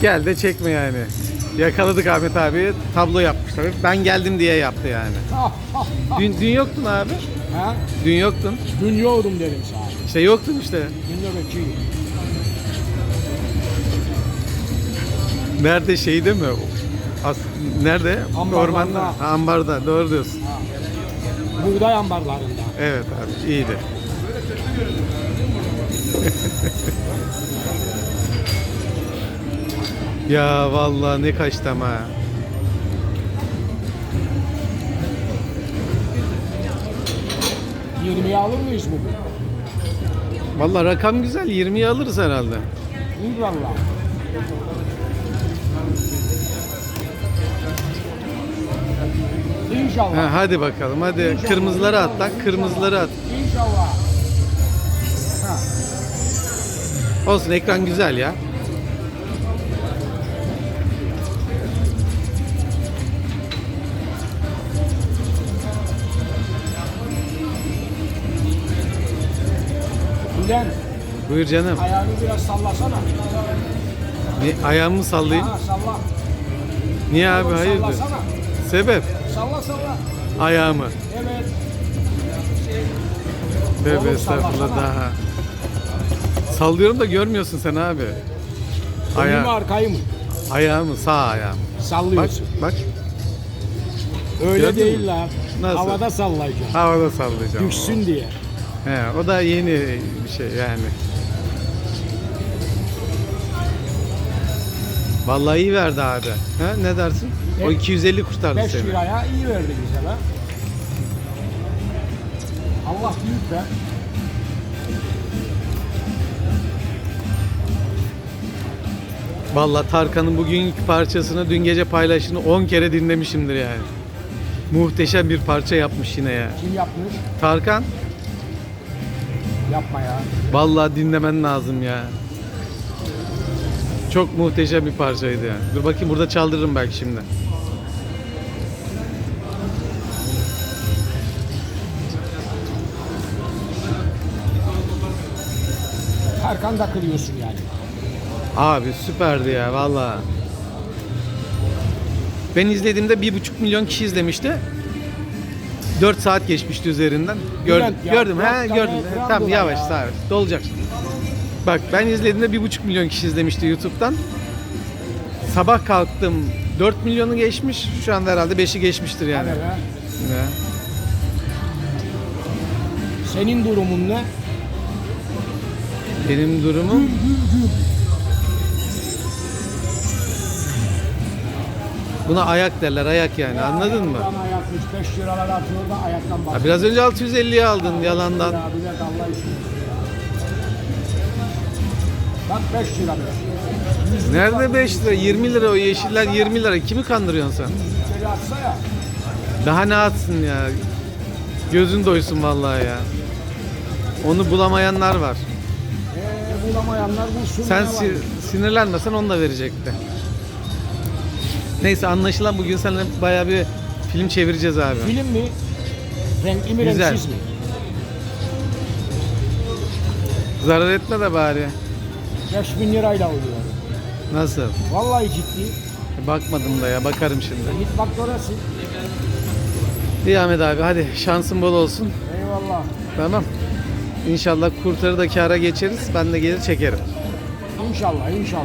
Gel de çekme yani. Yakaladık Ahmet abi. Tablo yapmışlar. Ben geldim diye yaptı yani. Dün, dün yoktun abi. ha? Dün yoktun. Dün yoğurdum dedim sana. İşte yoktun işte. Dün de bekçiyim. Nerede şeyde mi? As nerede? Ambarlarda. Ormanda. Ha, ambarda. Doğru diyorsun. Buğday ambarlarında. Evet abi iyiydi. ya vallahi ne kaçtım ha. Yirmiye alır mıyız bugün? Vallahi rakam güzel. 20'yi alırız herhalde. İnşallah. İnşallah. Ha, hadi bakalım hadi. İnşallah, Kırmızıları at lan. Kırmızıları at. İnşallah. Ha. Olsun ekran güzel ya. Gülen Buyur canım. ayağını biraz sallasana. Ne, ayağımı sallayayım. Ha, salla. Niye abi Oğlum, hayırdır? Sallasana. Sebep? Salla salla. Ayağımı. Evet. Tövbe Oğlum, estağfurullah sallasana. daha. Sallıyorum da görmüyorsun sen abi. Önü mü Aya arkayı mı? ayağımı sağ ayağım. Bak Sallıyorsun. bak Öyle gördün değil lan. Nasıl? Havada sallayacaksın. havada sallayacağım. Düşsün diye. He, o da yeni bir şey yani. Vallahi iyi verdi abi. Ha, ne dersin? O Ne? 250 kurtardı 5 seni. liraya iyi verdi bize lan. Allah büyük be. Vallahi Tarkan'ın bugünkü parçasını dün gece paylaşını 10 kere dinlemişimdir yani. Muhteşem bir parça yapmış yine ya. Kim yapmış? Tarkan Yapma ya. vallahi dinlemen lazım ya. Çok muhteşem bir parçaydı ya. Dur bakayım burada çaldırırım belki şimdi. Tarkan da kırıyorsun yani. Abi süperdi ya vallahi. Ben izlediğimde bir buçuk milyon kişi izlemişti. 4 saat geçmişti üzerinden. Gördüm, Bülent ya, gördüm, dört he, tane gördüm. ekran Tamam dolar yavaş, ya. yavaş, dolacak. Bak ben izlediğimde bir buçuk milyon kişi izlemişti YouTube'dan. Sabah kalktım 4 milyonu geçmiş. Şu anda herhalde 5'i geçmiştir yani. Hadi be. Ya. Senin durumun ne? Benim durumum Buna ayak derler, ayak yani. Anladın mı? Ayaktan ayakmış 5 liralar atıyor da ayaktan Ya bak. biraz önce 650'ye aldın yalandan. Ya bilet Allah için. Bak 5 lira Nerede lira, 5 lira? 20 lira o yeşiller 20 lira. Kimi kandırıyorsun sen? Ya. Daha ne atsın ya? Gözün doysun vallahi ya. Onu bulamayanlar var. Ee, bulamayanlar bulsun. Sen si- sinirlenmesen onu da verecekti. Neyse anlaşılan bugün seninle bayağı bir film çevireceğiz abi. Film mi? Renkli mi Güzel. renksiz mi? Zarar etme de bari. 5000 lirayla oluyor. Nasıl? Vallahi ciddi. Bakmadım da ya bakarım şimdi. Git bak orası. İyi Ahmet abi hadi şansın bol olsun. Eyvallah. Tamam. İnşallah kurtarı da kâra geçeriz. Ben de gelir çekerim. İnşallah inşallah.